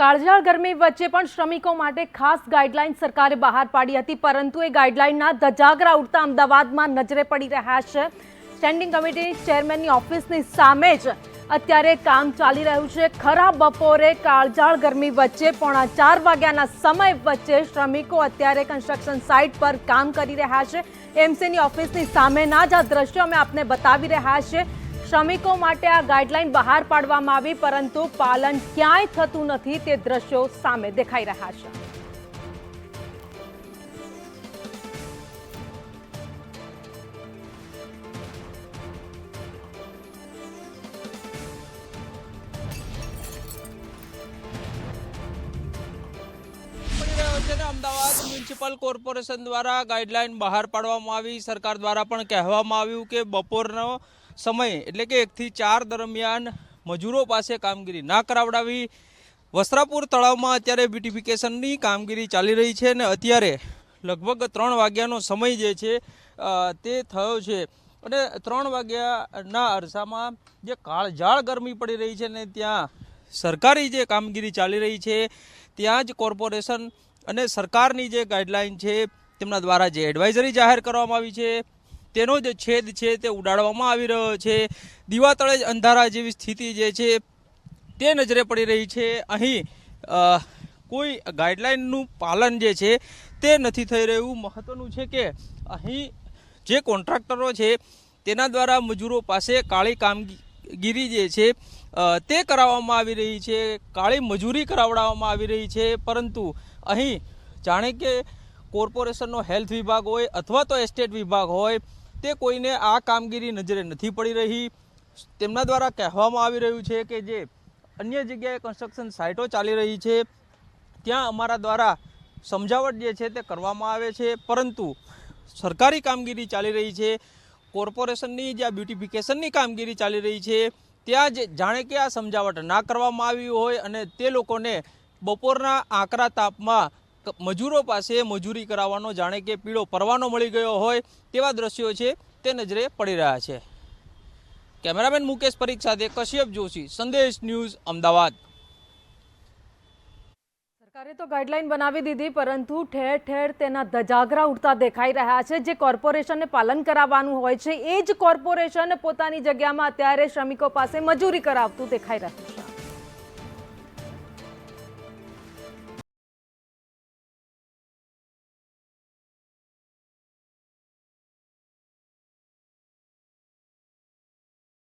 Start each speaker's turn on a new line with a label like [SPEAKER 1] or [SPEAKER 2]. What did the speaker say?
[SPEAKER 1] કાળઝાળ ગરમી વચ્ચે પણ શ્રમિકો માટે ખાસ ગાઈડલાઈન સરકારે બહાર પાડી હતી, પરંતુ એ ગાઈડલાઈનના ધજાગરા ઉડતા અમદાવાદમાં નજરે પડી રહ્યા છે. સ્ટેન્ડિંગ કમિટી ચેરમેનની ઓફિસની સામે જ અત્યારે કામ ચાલી રહ્યું છે. ખરા બપોરે કાળઝાળ ગરમી વચ્ચે પોણા ચાર વાગ્યાના સમય વચ્ચે શ્રમિકો અત્યારે કન્સ્ટ્રક્શન સાઇટ પર કામ કરી રહ્યા છે. એમસીની ઓફિસની સામેના જ આ દ્રશ્યો અમે આપને બતાવી રહ્યા છે શ્રમિકો માટે આ ગાઈડલાઈન બહાર પાડવામાં આવી, પરંતુ પાલન ક્યાંય થતું નથી તે દ્રશ્યો સામે દેખાઈ રહ્યા છે.
[SPEAKER 2] અમદાવાદ મ્યુનિસિપલ કોર્પોરેશન દ્વારા ગાઈડલાઈન બહાર પાડવામાં આવી. સરકાર દ્વારા પણ કહેવામાં આવ્યું કે બપોરનો સમય એટલે કે એકથી ચાર દરમિયાન મજૂરો પાસે કામગીરી ના કરાવડાવી વસ્ત્રાપુર તળાવમાં અત્યારે બ્યુટિફિકેશનની કામગીરી ચાલી રહી છે અને અત્યારે લગભગ ત્રણ વાગ્યાનો સમય જે છે તે થયો છે. અને ત્રણ વાગ્યાના અરસામાં જે કાળઝાળ ગરમી પડી રહી છે ને ત્યાં સરકારી જે કામગીરી ચાલી રહી છે, ત્યાં જ કોર્પોરેશન અને સરકારની જે ગાઈડલાઈન છે, તેમના દ્વારા જે એડવાઇઝરી જાહેર કરવામાં આવી છે. તેનો જે છેદ છે તે ઉડાડવામાં આવી રહ્યો છે. દિવાતળે જ અંધારા જેવી સ્થિતિ જે છે તે નજરે પડી રહી છે. અહીં કોઈ ગાઈડલાઇનનું પાલન જે છે તે નથી થઈ રહ્યું. મહત્ત્વનું છે કે અહીં જે કોન્ટ્રાક્ટરો છે તેના દ્વારા મજૂરો પાસે કાળી કામગીરી જે છે તે કરાવવામાં આવી રહી છે. કાળી મજૂરી કરાવડાવવામાં આવી રહી છે. પરંતુ અહીં જાણે કે કોર્પોરેશનનો હેલ્થ વિભાગ હોય અથવા તો એસ્ટેટ વિભાગ હોય તે કોઈને આ કામગીરી નજરે નથી પડી રહી. તેમના દ્વારા કહેવામાં આવી રહ્યું છે કે જે અન્ય જગ્યાએ કન્સ્ટ્રક્શન સાઇટો ચાલી રહી છે, ત્યાં અમારા દ્વારા સમજાવટ જે છે તે કરવામાં આવે છે. પરંતુ સરકારી કામગીરી ચાલી રહી છે, કોર્પોરેશનની જે આ બ્યુટિફિકેશનની કામગીરી ચાલી રહી છે, ત્યાં જ જાણે કે આ સમજાવટ ના કરવામાં આવી હોય અને તે લોકોને બપોરના આકરા તાપમાં મજૂરો પાસે મજૂરી કરાવવાનો, જાણે કે પીળો પરવાનો મળી ગયો હોય તેવા દ્રશ્યો છે તે નજરે પડી રહ્યા છે. કેમેરામેન મુકેશ પરીખ સાથે કશ્યપ જોશી, સંદેશ ન્યૂઝ, અમદાવાદ.
[SPEAKER 1] સરકારે તો ગાઈડલાઈન બનાવી દીધી, પરંતુ ઠેર ઠેર તેના ધજાગરા ઉડતા દેખાઈ રહ્યા છે. જે કોર્પોરેશનને પાલન કરાવવાનું હોય છે, એ જ કોર્પોરેશન પોતાની જગ્યામાં અત્યારે શ્રમિકો પાસે મજૂરી કરાવતું દેખાઈ રહ્યું છે.